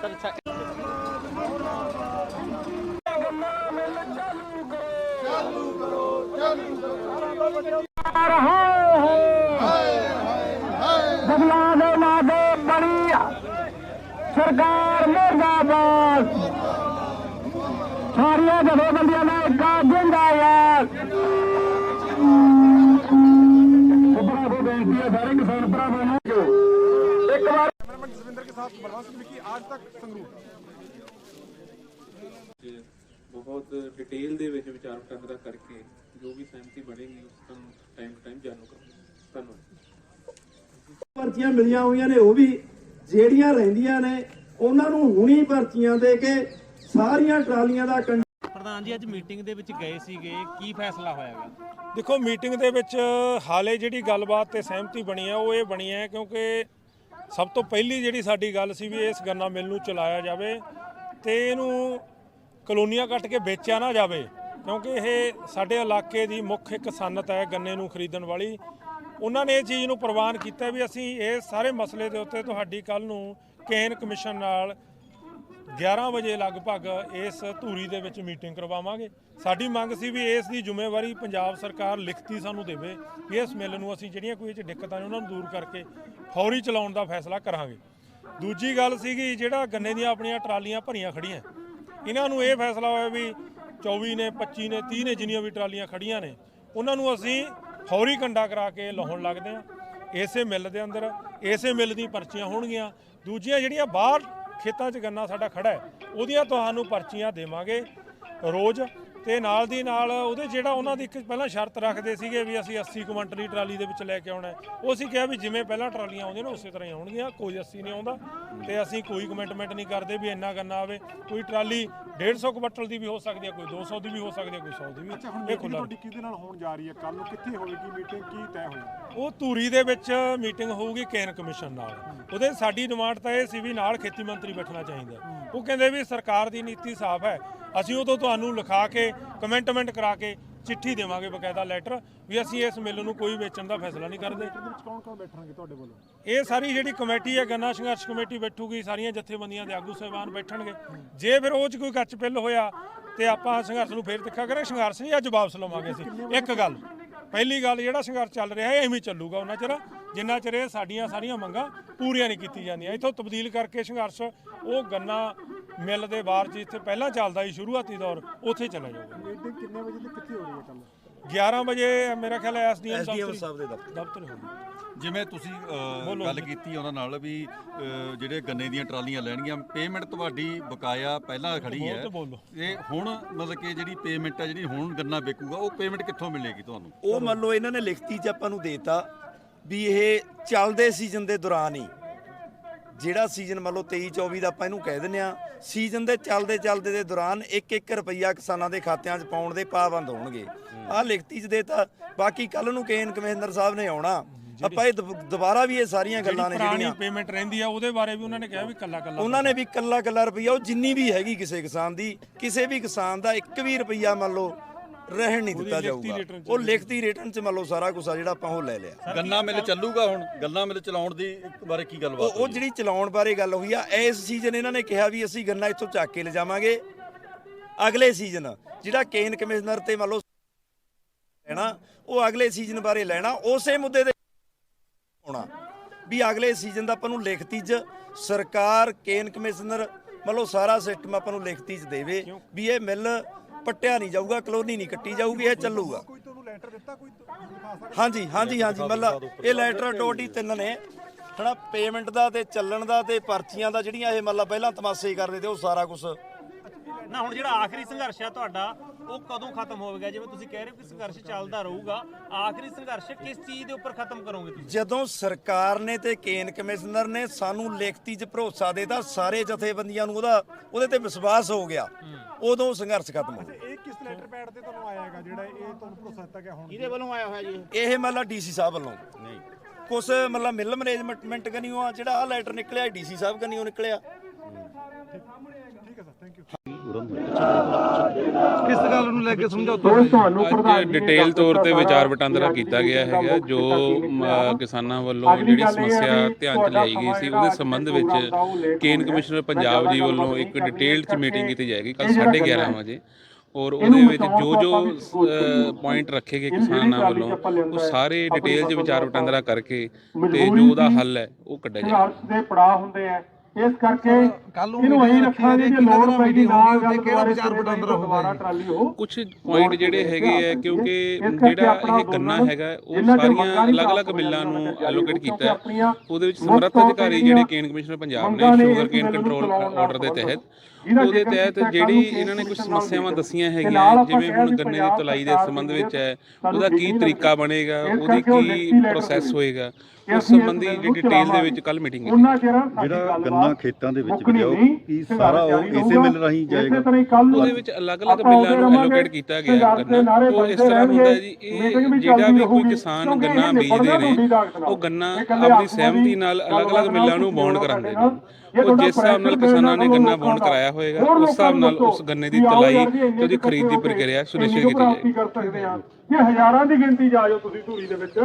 Sir ਅੱਛਾ ਬਦਲਾ ਦੇ ਲਾਦੇ ਬੜੀ ਸਰਕਾਰ ਮੁਰਦਾਬਾਦ ਸਾਰੀਆਂ ਜਥੇਬੰਦੀਆਂ ਦਾ ਇੱਕ ਜਿੰਦਾਬਾਦ ਯਾਰ जसविंदर के साथ बलवंत सिंह विकी आज तक संगरूर ਚ ਬਹੁਤ ਡਿਟੇਲ ਦੇ ਵਿੱਚ ਵਿਚਾਰ ਵਟਾਂਦਰਾ ਕਰਕੇ ਜੋ ਵੀ ਸਹਿਮਤੀ ਬਣੇਗੀ ਉਸ ਤੋਂ ਟਾਈਮ ਟੂ ਟਾਈਮ ਜਾਣੂ ਕਰਾਂਗੇ ਧੰਨਵਾਦ ਪਰਚੀਆਂ ਮਿਲੀਆਂ ਹੋਈਆਂ ਨੇ ਉਹ ਵੀ ਜਿਹੜੀਆਂ ਰਹਿੰਦੀਆਂ ਨੇ ਉਹਨਾਂ ਨੂੰ ਹੁਣੀ ਪਰਚੀਆਂ ਦੇ ਕੇ ਸਾਰੀਆਂ ਟਰਾਲੀਆਂ ਦਾ ਕੰਡਾ ਪ੍ਰਧਾਨ ਜੀ ਅੱਜ ਮੀਟਿੰਗ ਦੇ ਵਿੱਚ ਗਏ ਸੀਗੇ ਕੀ ਫੈਸਲਾ ਹੋਇਆਗਾ ਦੇਖੋ ਮੀਟਿੰਗ ਦੇ ਵਿੱਚ ਹਾਲੇ ਜਿਹੜੀ ਗੱਲਬਾਤ ਤੇ ਸਹਿਮਤੀ ਬਣੀ ਹੈ ਉਹ ਇਹ ਬਣੀ ਹੈ ਕਿਉਂਕਿ ਸਭ ਤੋਂ ਪਹਿਲੀ ਜਿਹੜੀ ਸਾਡੀ ਗੱਲ ਸੀ ਵੀ ਇਸ ਗੰਨਾ ਮਿਲ ਨੂੰ ਚਲਾਇਆ ਜਾਵੇ ਤੇ ਇਹਨੂੰ ਕਲੋਨੀਆਂ ਕੱਟ ਕੇ ਵੇਚਿਆ ਨਾ ਜਾਵੇ, ਕਿਉਂਕਿ ਇਹ ਸਾਡੇ ਇਲਾਕੇ ਦੀ ਮੁੱਖ ਇੱਕ ਸਨਤ ਹੈ ਗੰਨੇ ਨੂੰ ਖਰੀਦਣ ਵਾਲੀ। ਉਹਨਾਂ ਨੇ ਇਹ ਚੀਜ਼ ਨੂੰ ਪ੍ਰਵਾਨ ਕੀਤਾ ਵੀ ਅਸੀਂ ਇਹ ਸਾਰੇ ਮਸਲੇ ਦੇ ਉੱਤੇ ਤੁਹਾਡੀ ਕੱਲ ਨੂੰ ਕੇਨ ਕਮਿਸ਼ਨ ਨਾਲ 11 ਵਜੇ ਲਗਭਗ ਇਸ ਧੂਰੀ ਦੇ ਵਿੱਚ ਮੀਟਿੰਗ ਕਰਵਾਵਾਂਗੇ। ਸਾਡੀ ਮੰਗ ਸੀ ਵੀ ਇਸ ਦੀ ਜ਼ਿੰਮੇਵਾਰੀ ਪੰਜਾਬ ਸਰਕਾਰ ਲਿਖਤੀ ਸਾਨੂੰ ਦੇਵੇ। ਵੀ ਇਸ ਮਿੱਲ ਨੂੰ ਅਸੀਂ ਜਿਹੜੀਆਂ ਕੋਈ ਇਹ 'ਚ ਦਿੱਕਤਾਂ ਨੇ ਉਹਨਾਂ ਨੂੰ ਦੂਰ ਕਰਕੇ ਫੌਰੀ ਚਲਾਉਣ ਦਾ ਫੈਸਲਾ ਕਰਾਂਗੇ। ਦੂਜੀ ਗੱਲ ਸੀਗੀ ਜਿਹੜਾ ਗੰਨੇ ਦੀਆਂ ਆਪਣੀਆਂ ਟਰਾਲੀਆਂ ਭਰੀਆਂ ਖੜੀਆਂ ਇਹਨਾਂ ਨੂੰ ਇਹ ਫੈਸਲਾ ਹੋਇਆ ਵੀ 24 ਨੇ 25 ਨੇ 30 ਨੇ ਜਿੰਨੀਆਂ ਵੀ ਟਰਾਲੀਆਂ ਖੜੀਆਂ ਨੇ, ਉਹਨਾਂ ਨੂੰ ਅਸੀਂ ਫੌਰੀ ਕੰਡਾ ਕਰਾ ਕੇ ਲਾਉਣ ਲੱਗਦੇ ਆ ਇਸੇ ਮਿੱਲ ਦੇ ਅੰਦਰ, ਇਸੇ ਮਿੱਲ ਦੀਆਂ ਪਰਚੀਆਂ ਹੋਣਗੀਆਂ। ਦੂਜੀਆਂ ਜਿਹੜੀਆਂ ਬਾਹਰ ਖੇਤਾਂ 'ਚ ਗੰਨਾ ਸਾਡਾ ਖੜਾ ਹੈ ਉਹਦੀਆਂ ਤੁਹਾਨੂੰ ਪਰਚੀਆਂ ਦੇਵਾਂਗੇ। ਰੋਜ਼ ਤੇ ਨਾਲ ਦੀ ਨਾਲ ਉਹਦੇ ਜਿਹੜਾ ਉਹਨਾਂ ਦੀ ਇੱਕ ਪਹਿਲਾਂ ਸ਼ਰਤ ਰੱਖਦੇ ਸੀਗੇ ਵੀ ਅਸੀਂ 80 ਕੁਇੰਟਲ ਟਰਾਲੀ ਦੇ ਵਿੱਚ ਲੈ ਕੇ ਆਉਣਾ। ਉਹ ਅਸੀਂ ਕਿਹਾ ਵੀ ਜਿਵੇਂ ਪਹਿਲਾਂ ਟਰਾਲੀਆਂ ਆਉਂਦੀਆਂ ਨੇ ਉਸੇ ਤਰ੍ਹਾਂ ਹੀ ਆਉਣਗੀਆਂ ਕੋਈ 80 ਨਹੀਂ ਆਉਂਦਾ। ਤੇ ਅਸੀਂ ਕੋਈ ਕਮਿਟਮੈਂਟ ਨਹੀਂ ਕਰਦੇ ਵੀ ਇੰਨਾ ਗੰਨਾ ਆਵੇ ਕੋਈ ਟਰਾਲੀ 150 ਕੁਇੰਟਲ ਦੀ ਵੀ ਹੋ ਸਕਦੀ ਹੈ ਕੋਈ 200 ਦੀ ਵੀ ਹੋ ਸਕਦੀ ਹੈ ਕੋਈ 100 ਦੀ ਵੀ। ਅੱਛਾ ਹੁਣ ਇਹ ਮੀਟਿੰਗ ਤੁਹਾਡੀ ਕਿਹਦੇ ਨਾਲ ਹੋਣ ਜਾ ਰਹੀ ਹੈ? ਕੱਲ ਨੂੰ ਕਿੱਥੇ ਹੋਵੇਗੀ ਮੀਟਿੰਗ ਕੀ ਤੈਅ ਹੋਈ ਉਹ ਧੂਰੀ ਦੇ ਵਿੱਚ ਮੀਟਿੰਗ ਹੋਊਗੀ ਕੇਨ ਕਮਿਸ਼ਨ ਨਾਲ। ਉਹਦੇ ਸਾਡੀ ਡਿਮਾਂਡ ਤਾਂ ਇਹ ਸੀ ਵੀ ਨਾਲ ਖੇਤੀ ਮੰਤਰੀ ਬੈਠਣਾ ਚਾਹੀਦਾ। ਉਹ ਕਹਿੰਦੇ ਵੀ ਸਰਕਾਰ ਦੀ ਨੀਤੀ ਸਾਫ਼ ਹੈ। ਅਸੀਂ ਉਦੋਂ ਤੁਹਾਨੂੰ ਲਿਖਾ ਕੇ ਕਮੈਂਟਮੈਂਟ ਕਰਾ ਕੇ ਚਿੱਠੀ ਦੇਵਾਂਗੇ ਬਕਾਇਦਾ ਲੈਟਰ ਵੀ ਅਸੀਂ ਇਸ ਮਿੱਲ ਨੂੰ ਕੋਈ ਵੇਚਣ ਦਾ ਫੈਸਲਾ ਨਹੀਂ ਕਰਦੇ। ਕੌਣ ਕੌਣ ਬੈਠਣਗੇ ਤੁਹਾਡੇ ਵੱਲੋਂ? ਇਹ ਸਾਰੀ ਜਿਹੜੀ ਕਮੇਟੀ ਹੈ ਗੰਨਾ ਸੰਘਰਸ਼ ਕਮੇਟੀ ਬੈਠੂਗੀ ਸਾਰੀਆਂ ਜਥੇਬੰਦੀਆਂ ਦੇ ਆਗੂ ਸਹਿਬਾਨ ਬੈਠਣਗੇ। ਜੇ ਫਿਰ ਉਹ ਚ ਕੋਈ ਕੱਚ ਪਿੱਲ ਹੋਇਆ ਤੇ ਆਪਾਂ ਸੰਘਰਸ਼ ਨੂੰ ਫੇਰ ਤਿੱਖਾ ਕਰਾਂਗੇ। ਸੰਘਰਸ਼ ਨਹੀਂ ਅੱਜ ਵਾਪਸ ਲਵਾਂਗੇ ਅਸੀਂ। ਇੱਕ ਗੱਲ ਪਹਿਲੀ ਗੱਲ ਜਿਹੜਾ ਸੰਘਰਸ਼ ਚੱਲ ਰਿਹਾ ਹੈ ਐਵੇਂ ਚੱਲੂਗਾ ਉਹਨਾਂ ਚਿਰ। ਜਿੰਨਾ ਚਿਰ ਇਹ ਸਾਡੀਆਂ ਸਾਰੀਆਂ ਮੰਗਾਂ ਪੂਰੀਆਂ ਨਹੀਂ ਕੀਤੀ ਜਾਂਦੀਆਂ। ਇੱਥੋਂ ਤਬਦੀਲ ਕਰਕੇ ਸੰਘਰਸ਼ ਉਹ ਗੰਨਾ ਮਿੱਲ ਦੇ ਬਾਹਰ ਚ ਇੱਥੇ ਪਹਿਲਾਂ ਚੱਲਦਾ ਸੀ ਸ਼ੁਰੂਆਤੀ ਦੌਰ ਉੱਥੇ ਚਲਾ ਜਾਊਗਾ ਮੀਟਿੰਗ ਕਿੰਨੇ ਵਜੇ ਤੇ ਕਿੱਥੇ ਹੋ ਰਹੀ ਹੈ ਕੱਲ 11 ਵਜੇ ਮੇਰਾ ਖਿਆਲ ਹੈ ਐਸਡੀਐਮ ਸਾਹਿਬ ਦੇ ਦਫ਼ਤਰ। ਦਫ਼ਤਰ ਹੋਊਗਾ ਜਿਵੇਂ ਤੁਸੀਂ ਗੱਲ ਕੀਤੀ ਉਹਨਾਂ ਨਾਲ ਵੀ ਜਿਹੜੇ ਗੰਨੇ ਦੀਆਂ ਟਰਾਲੀਆਂ ਲੈਣਗੀਆਂ ਪੇਮੈਂਟ ਤੁਹਾਡੀ ਬਕਾਇਆ ਪਹਿਲਾਂ ਖੜੀ ਹੈ। ਬੋਲੋ। ਇਹ ਹੁਣ ਮਤਲਬ ਕਿ ਜਿਹੜੀ ਪੇਮੈਂਟ ਹੈ ਜਿਹੜੀ ਹੁਣ ਗੰਨਾ ਵੇਚੂਗਾ ਉਹ ਪੇਮੈਂਟ ਕਿੱਥੋਂ ਮਿਲੇਗੀ ਤੁਹਾਨੂੰ? ਉਹ ਮੰਨ ਲਓ ਇਹਨਾਂ ਨੇ ਲਿਖਤੀ 'ਚ ਆਪਾਂ ਨੂੰ ਦੇਤਾ ਵੀ ਇਹ ਚੱਲਦੇ ਸੀਜ਼ਨ ਦੇ ਦੌਰਾਨ ਹੀ। ਜਿਹੜਾ ਸੀਜ਼ਨ ਮੰਨ ਲਓ 23 24 ਦਾ ਆਪਾਂ ਇਹਨੂੰ ਕਹਿ ਦਿੰਦੇ ਆ ਸੀਜ਼ਨ ਦੇ ਚੱਲਦੇ ਚੱਲਦੇ ਦੇ ਦੌਰਾਨ 1-1 ਰੁਪਈਆ ਕਿਸਾਨਾਂ ਦੇ ਖਾਤਿਆਂ 'ਚ ਪਾਉਣ ਦੇ ਪਾਬੰਦ ਹੋਣਗੇ। ਆਹ ਲਿਖਤੀ 'ਚ ਦੇਤਾ। ਬਾਕੀ ਕੱਲ ਨੂੰ ਕੇਨ ਕਮਿਸ਼ਨਰ ਸਾਹਿਬ ਨੇ ਆਉਣਾ। ਆਪਾਂ ਇਹ ਦੁਬ- ਦੁਬਾਰਾ ਵੀ ਇਹ ਸਾਰੀਆਂ ਗੱਲਾਂ ਨੇ ਪੁਰਾਣੀ ਜਿਹੜੀਆਂ ਪੇਮੈਂਟ ਰਹਿੰਦੀ ਆ ਉਹਦੇ ਬਾਰੇ ਵੀ ਉਹਨਾਂ ਨੇ ਕਿਹਾ ਵੀ ਕੱਲਾ ਕੱਲਾ ਉਹਨਾਂ ਨੇ ਵੀ ਕੱਲਾ ਕੱਲਾ ਰੁਪਈਆ ਉਹ ਜਿੰਨੀ ਵੀ ਹੈਗੀ ਕਿਸੇ ਕਿਸਾਨ ਦੀ ਕਿਸੇ ਵੀ ਕਿਸਾਨ ਦਾ ਇੱਕ ਵੀ ਰੁਪਈਆ ਮੰਨ ਲਓ ਰਹਿਣ ਨਹੀਂ ਦਿੱਤਾ ਜਾਊਗਾ। ਉਹ ਲਿਖਤੀ ਰਿਟਰਨ ਚ ਮੰਨ ਲਓ ਸਾਰਾ ਕੁਝ ਆ ਜਿਹੜਾ ਆਪਾਂ ਉਹ ਲੈ ਲਿਆ। ਗੰਨਾ ਮਿਲ ਚੱਲੂਗਾ ਹੁਣ ਗੰਨਾ ਮਿਲ ਚਲਾਉਣ ਦੀ ਬਾਰੇ ਕੀ ਗੱਲਬਾਤ ਉਹ ਜਿਹੜੀ ਚਲਾਉਣ ਬਾਰੇ ਗੱਲ ਹੋਈ ਆ ਇਸ ਸੀਜ਼ਨ ਇਹਨਾਂ ਨੇ ਕਿਹਾ ਵੀ ਅਸੀਂ ਗੰਨਾ ਇੱਥੋਂ ਚੱਕ ਕੇ ਲਿਜਾਵਾਂਗੇ। ਅਗਲੇ ਸੀਜ਼ਨ ਜਿਹੜਾ ਕੇਨ ਕਮਿਸ਼ਨਰ ਤੇ ਮੰਨ ਲਓ ਲੈਣਾ ਉਹ ਅਗਲੇ ਸੀਜ਼ਨ ਬਾਰੇ ਲੈਣਾ ਉਸੇ ਮੁੱਦੇ ਦੇ ਹੋਣਾ। ਵੀ ਅਗਲੇ ਸੀਜ਼ਨ ਦਾ ਆਪਾਂ ਨੂੰ ਲਿਖਤੀ 'ਚ ਸਰਕਾਰ ਕੇਨ ਕਮਿਸ਼ਨਰ ਮੰਨ ਲਓ ਸਾਰਾ ਸਿਸਟਮ ਆਪਾਂ ਨੂੰ ਲਿਖਤੀ 'ਚ ਦੇਵੇ ਵੀ ਇਹ ਮਿੱਲ ਪੱਟਿਆ ਨਹੀਂ ਜਾਊਗਾ ਕਲੋਨੀ ਨਹੀਂ ਕੱਟੀ ਜਾਊਗੀ ਇਹ ਚੱਲੂਗਾ। ਕੋਈ ਤੁਹਾਨੂੰ ਲੈਟਰ ਦਿੱਤਾ ਕੋਈ ਦਿਖਾ ਸਕਦਾ ਹਾਂਜੀ ਹਾਂਜੀ ਹਾਂਜੀ ਮਤਲਬ ਇਹ ਲੈਟਰ ਟੋਟੀ ਤਿੰਨ ਨੇ। ਹਨਾ ਪੇਮੈਂਟ ਦਾ ਤੇ ਚੱਲਣ ਦਾ ਤੇ ਪਰਚੀਆਂ ਦਾ ਜਿਹੜੀਆਂ ਇਹ ਮਤਲਬ ਪਹਿਲਾਂ ਤਮਾਸ਼ੇ ਕਰਦੇ ਤੇ ਉਹ ਸਾਰਾ ਕੁਝ ਨਾ ਹੁਣ ਜਿਹੜਾ ਆਖਰੀ ਸੰਘਰਸ਼ ਹੈ ਤੁਹਾਡਾ ਉਹ ਕਦੋਂ ਖਤਮ ਹੋਵੇਗਾ? ਜਿਵੇਂ ਤੁਸੀਂ ਕਹਿ ਰਹੇ ਹੋ ਕਿ ਸੰਘਰਸ਼ ਚੱਲਦਾ ਰਹੂਗਾ ਆਖਰੀ ਸੰਘਰਸ਼ ਕਿਸ ਚੀਜ਼ ਦੇ ਉੱਪਰ ਖਤਮ ਕਰੋਗੇ ਤੁਸੀਂ? ਜਦੋਂ ਸਰਕਾਰ ਨੇ ਤੇ ਕੇਨ ਕਮਿਸ਼ਨਰ ਨੇ ਸਾਨੂੰ ਲਿਖਤੀ 'ਚ ਭਰੋਸਾ ਦੇਤਾ ਸਾਰੇ ਜਥੇਬੰਦੀਆਂ ਨੂੰ ਉਹਦਾ ਉਹਦੇ ਤੇ ਵਿਸ਼ਵਾਸ ਹੋ ਗਿਆ। ਉਦੋਂ ਸੰਘਰਸ਼ ਖਤਮ ਹੋ ਗਿਆ। ਇਹ ਕਿਸ ਲੈਟਰ ਪੈਡ ਤੇ ਤੁਹਾਨੂੰ ਆਇਆ ਹੈਗਾ ਜਿਹੜਾ ਇਹ ਤੁਹਾਨੂੰ ਭਰੋਸਾ ਦਿੱਤਾ ਗਿਆ ਹੁਣ? ਇਹਦੇ ਵੱਲੋਂ ਆਇਆ ਹੋਇਆ ਜੀ ਇਹ। ਮਤਲਬ ਡੀਸੀ ਸਾਹਿਬ ਵੱਲੋਂ। ਨਹੀਂ। ਕੁਛ ਮਤਲਬ ਮਿਲ ਮੈਨੇਜਮੈਂਟ ਕਨੀਓ ਆ ਜਿਹੜਾ ਆ ਲੈਟਰ ਨਿਕਲਿਆ ਡੀਸੀ ਸਾਹਿਬ ਕਨੀਓ ਨਿਕਲਿਆ। ਠੀਕ ਹੈ ਸਰ ਥੈਂਕ ਯੂ ਕਿਸ ਗੱਲ ਨੂੰ ਲੈ ਕੇ ਸਮਝੌਤਾ ਅੱਜ ਪ੍ਰਧਾਨ ਜੀ ਨੇ ਡਿਟੇਲ ਤੌਰ ਤੇ ਵਿਚਾਰ ਵਟਾਂਦਰਾ ਕੀਤਾ ਗਿਆ ਹੈਗਾ ਜੋ। ਕਿਸਾਨਾਂ ਵੱਲੋਂ ਜਿਹੜੀ ਸਮੱਸਿਆ ਧਿਆਨ ਚ ਲਿਆਈ ਗਈ ਸੀ ਉਹਦੇ ਸੰਬੰਧ ਵਿੱਚ ਕੇਨ। ਕਮਿਸ਼ਨਰ ਪੰਜਾਬ ਜੀ ਵੱਲੋਂ ਇੱਕ ਡਿਟੇਲਡ ਚ। ਮੀਟਿੰਗ ਕੀਤੀ ਜਾਏਗੀ ਕੱਲ ਇਹ ਜਿਹੜਾ 11:30 ਕਰਨਾ ਵਜੇ ਔਰ ਉਹਦੇ ਵਿੱਚ ਜੋ ਜੋ ਪੁਆਇੰਟ ਰੱਖੇ ਗਏ ਕਿਸਾਨਾਂ ਵੱਲੋਂ ਉਹ ਸਾਰੇ ਡਿਟੇਲ ਚ ਵਿਚਾਰ ਵਟਾਂਦਰਾ ਕਰਕੇ ਤੇ ਜੋ ਉਹਦਾ ਹੱਲ ਹੈ ਉਹ ਕੱਢਿਆ ਜਾਏਗਾ ਸੰਘਰਸ਼ ਦੇ ਪੜਾਅ ਹੁੰਦੇ ਆ ਇਸ ਕਰਕੇ ਇਹਨੂੰ ਅਸੀਂ ਰੱਖੀ ਰੱਖਾਂਗੇ ਜੇ ਲੋੜ ਦਿਨਾਂ ਪੈਗੀ meeting ਨਾ ਹੋਊਗੀ, ਗੱਲ ਕਿਹੜਾ ਵਿਚਾਰ ਵਟਾਂਦਰਾ ਹੋਊਗਾ ਕੁਝ ਪੁਆਇੰਟ ਜਿਹੜੇ ਹੈਗੇ ਆ ਕਿਉਂਕਿ ਜਿਹੜਾ ਇਹ ਗੰਨਾ ਹੈਗਾ ਉਹ ਸਾਰੀਆਂ ਅਲੱਗ-ਅਲੱਗ ਮਿੱਲਾਂ ਨੂੰ ਐਲੋਕੇਟ ਕੀਤਾ ਉਹਦੇ ਵਿੱਚ ਸਮਰੱਥ ਅਧਿਕਾਰੀ ਜਿਹੜੇ ਕੇਨ ਕਮਿਸ਼ਨਰ ਪੰਜਾਬ ਨੇ ਸ਼ੂਗਰ ਕੇਨ ਕੰਟਰੋਲ ਆਰਡਰ ਦੇ ਤਹਿਤ ਉਹਦੇ ਤਹਿਤ ਜਿਹੜੀ ਇਹਨਾਂ ਨੇ ਕੁਝ ਸਮੱਸਿਆਵਾਂ ਦੱਸੀਆਂ ਹੈਗੀਆਂ ਜਿਵੇਂ ਹੁਣ ਗੰਨੇ ਦੀ ਤੁਲਾਈ ਦੇ ਸੰਬੰਧ ਵਿੱਚ ਹੈ ਉਹਦਾ ਕੀ ਤਰੀਕਾ ਬਣੇਗਾ ਉਹਦੀ ਕੀ ਪ੍ਰੋਸੈਸ ਹੋਏਗਾ ਉਸ ਸੰਬੰਧੀ ਜਿਹੜੀ ਡਿਟੇਲ ਦੇ ਵਿੱਚ ਕੱਲ ਮੀਟਿੰਗ ਚਿਰ ਜਿਹੜਾ ਗੰਨਾ ਖੇਤਾਂ ਦੇ ਵਿੱਚ ਗਿਆ ਉਹ ਕੀ ਸਾਰਾ ਉਹ ਇਸੇ ਮਿਲ ਰਾਹੀਂ ਜਾਏਗਾ। ਉਹਦੇ ਵਿੱਚ ਅਲੱਗ-ਅਲੱਗ ਮਿੱਲਾਂ ਨੂੰ ਐਲੋਕੇਟ ਕੀਤਾ ਗਿਆ ਹੈ ਗੰਨਾ। ਉਹ ਇਸ ਤਰ੍ਹਾਂ ਹੁੰਦਾ ਹੈ ਜੀ ਇਹ ਜਿਹੜਾ ਵੀ ਕੋਈ ਕਿਸਾਨ ਗੰਨਾ ਬੀਜਦੇ ਨੇ ਉਹ ਗੰਨਾ ਆਪਣੀ ਸਹਿਮਤੀ ਨਾਲ ਅਲੱਗ-ਅਲੱਗ ਮਿੱਲਾਂ ਨੂੰ ਬੌਂਡ ਕਰਾਉਂਦੇ ਨੇ ਉਹ ਜਿਸ ਹਿਸਾਬ ਨਾਲ ਕਿਸਾਨਾਂ ਨੇ ਗੰਨਾ ਬੌਂਡ ਕਰਾਇਆ ਹੋਏਗਾ ਉਸ ਹਿਸਾਬ ਨਾਲ ਉਸ ਗੰਨੇ ਦੀ ਤਲਾਈ ਤੇ ਉਹਦੀ ਖਰੀਦ ਦੀ ਪ੍ਰਕਿਰਿਆ ਸੁਨਿਸ਼ਚਿਤ ਕੀਤੀ ਜਾਏਗੀ ਕਰ ਸਕਦੇ ਆ ਇਹ ਹਜ਼ਾਰਾਂ ਦੀ ਗਿਣਤੀ ਜਾਇਓ ਤੁਸੀਂ ਧੂਰੀ ਦੇ ਵਿੱਚ।